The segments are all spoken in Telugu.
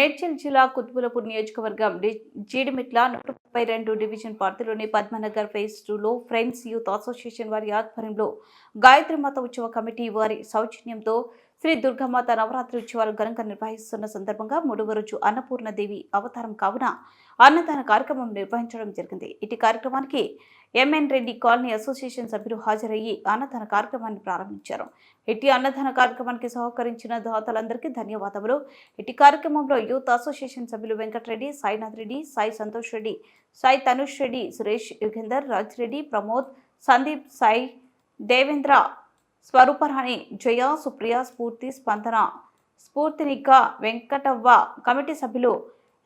మేడ్చల్ జిల్లా కుత్బులపూర్ నియోజకవర్గం జీడిమిట్ల నూట ముప్పై రెండు డివిజన్ పరిధిలోని పద్మనగర్ ఫేజ్ టూలో ఫ్రెండ్స్ యూత్ అసోసియేషన్ వారి ఆధ్వర్యంలో గాయత్రిమాత ఉత్సవ కమిటీ వారి సౌజన్యంతో శ్రీ దుర్గామాత నవరాత్రి ఉత్సవాలు ఘనంగా నిర్వహిస్తున్న సందర్భంగా మూడవ రోజు అన్నపూర్ణదేవి అవతారం కావున అన్నదాన కార్యక్రమం నిర్వహించడం జరిగింది. ఇటు కార్యక్రమానికి ఎంఎన్ రెడ్డి కాలనీ అసోసియేషన్ సభ్యులు హాజరయ్యి అన్నదాన కార్యక్రమాన్ని ప్రారంభించారు. ఇటు అన్నదాన కార్యక్రమానికి సహకరించిన దాతలందరికీ ధన్యవాదములు. ఇటు కార్యక్రమంలో యూత్ అసోసియేషన్ సభ్యులు వెంకటరెడ్డి సాయినాథ్ రెడ్డి సాయి సంతోష్ రెడ్డి సాయి తనుష్ రెడ్డి సురేష్ యుగేందర్ రాజ్ రెడ్డి ప్రమోద్ సందీప్ సాయి దేవేంద్ర స్వరూపరాణి జయ సుప్రియ స్ఫూర్తి స్పందన స్ఫూర్తినిక వెంకటవ్వ కమిటీ సభ్యులు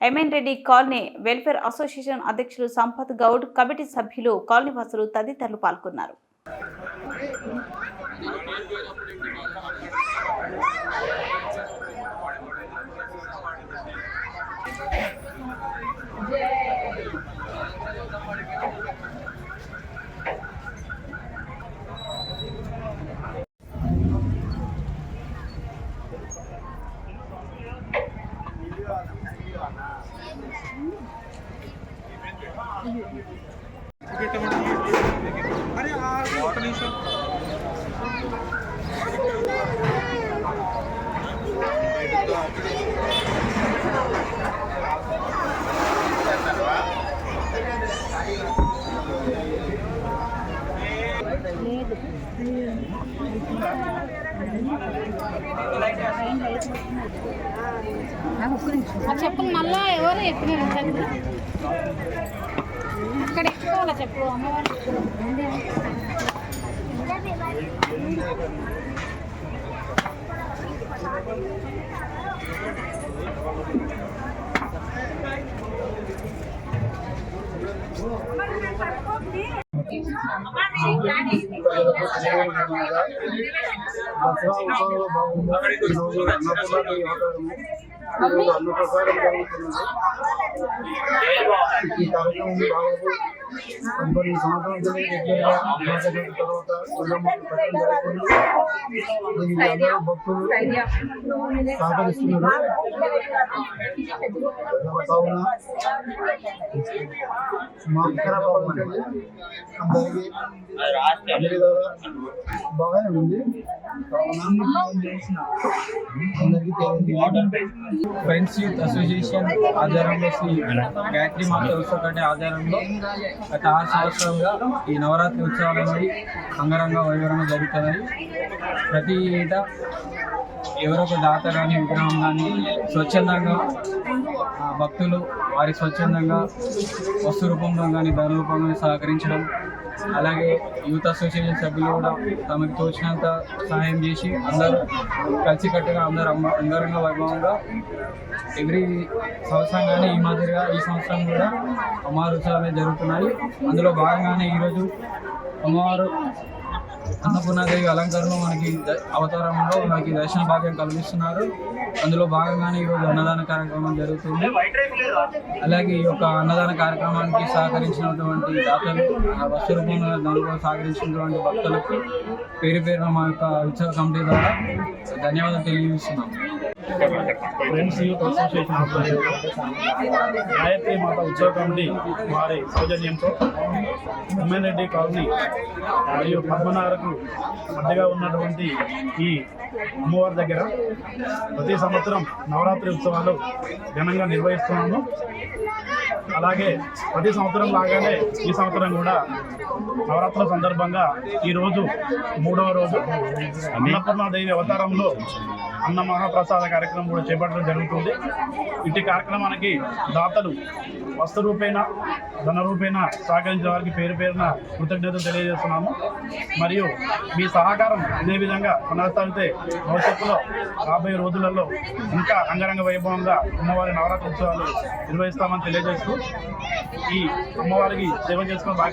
M N Reddy colony welfare association అధ్యక్షులు సంపత్ గౌడ్ కమిటీ సభ్యులు కాలనీవాసులు తదితరులు పాల్గొన్నారు. అరే వాటర్ నిమిషం లేదు చెప్పులు మళ్ళా ఎవరు ఎక్కినారు అక్కడ. ఎక్కువ చెప్పులు అమ్మవారు దసరా ఉత్సవంలో భాగంగా ఈరోజు అన్నపూర్ణాదేవి అవతారము ఈరోజు అన్నప్రసాదం జరుగుతున్నది ఈ కార్యక్రమం దాదాపు కొన్ని సంవత్సరాల నుంచి రెగ్యులర్గా వినాయక చవితి తర్వాత దుర్గమ్మ పెట్టడం జరుగుతుంది దీనికి అందరూ భక్తులు సహకరిస్తున్నారు కావున మా ఇతర బాగుంటుంది అందరికీ అన్ని విధాలా బాగానే ఉంది కావున అందరికీ తెలియదు ఫ్రెండ్స్ యూత్ అసోసియేషన్ ఆధ్వర్యంలో శ్రీ గాయత్రి మాత ఉత్సవ కమిటీ ఆధ్వర్యంలో గత ఆరు సంవత్సరంగా ఈ నవరాత్రి ఉత్సవాలు అనేది అంగరంగ వైభవంగా జరుగుతున్నాయి. ప్రతి ఏటా ఎవరో ఒక దాత కానీ విగ్రహం కానీ స్వచ్ఛందంగా భక్తులు వారి స్వచ్ఛందంగా వస్తు రూపంలో కానీ ధన రూపంలో కానీ సహకరించడం అలాగే యూత్ అసోసియేషన్ సభ్యులు కూడా తమకు తోచినంత సహాయం చేసి అందరూ కలిసికట్టుగా అందరూ అంగరంగ వైభవంగా ఎవ్రీ సంవత్సరం కానీ ఈ మాదిరిగా ఈ సంవత్సరం కూడా అమ్మవారి ఉత్సవాలు జరుగుతున్నాయి. అందులో భాగంగానే ఈరోజు అమ్మవారు అన్నపూర్ణాదేవి అలంకరణలో మనకి అవతారంలో మనకి దర్శన భాగ్యం కల్పిస్తున్నారు అందులో భాగంగానే ఈరోజు అన్నదాన కార్యక్రమం జరుగుతుంది. అలాగే ఈ యొక్క అన్నదాన కార్యక్రమానికి సహకరించినటువంటి దాతలు వస్తు రూపంలో దానిలో సహకరించినటువంటి భక్తులకు పేరు పేరున మా యొక్క ఉత్సవ కమిటీ ద్వారా ధన్యవాదాలు తెలియజేస్తున్నాం. Friends youth association Gayatri Mata ఉత్సవ కమిటీ వారి సౌజన్యంతో ఉమ్మన్రెడ్డి కాలనీ మరియు పద్మనారకు మధ్యగా ఉన్నటువంటి ఈ అమ్మవారి దగ్గర ప్రతి సంవత్సరం నవరాత్రి ఉత్సవాలు ఘనంగా నిర్వహిస్తున్నాము. అలాగే ప్రతి సంవత్సరం లాగానే ఈ సంవత్సరం కూడా నవరాత్రుల సందర్భంగా ఈరోజు మూడవ రోజు అన్నపూర్ణాదేవి అవతారంలో అన్న మహాప్రసాద కార్యక్రమం కూడా చేపట్టడం జరుగుతుంది. ఇంటి కార్యక్రమానికి దాతలు వస్తు రూపేణ ధన రూపేణ సహకరించిన వారికి పేరు పేరున కృతజ్ఞతలు తెలియజేస్తున్నాము. మరియు మీ సహకారం ఇదే విధంగా కొనసాగితే భవిష్యత్తులో రాబోయే రోజులలో ఇంకా అంగరంగ వైభవంగా అమ్మవారి నవరాత్రి ఉత్సవాలు నిర్వహిస్తామని తెలియజేస్తూ ఈ అమ్మవారికి సేవ చేసుకుని బాగా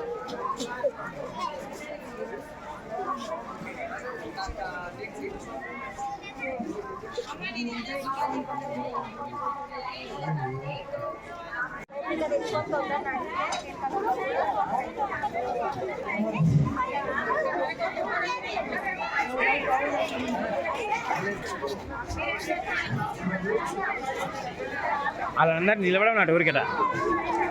నాటు ఊరికట ఇంకా కొంచెం అన్నం వేయండి. కింద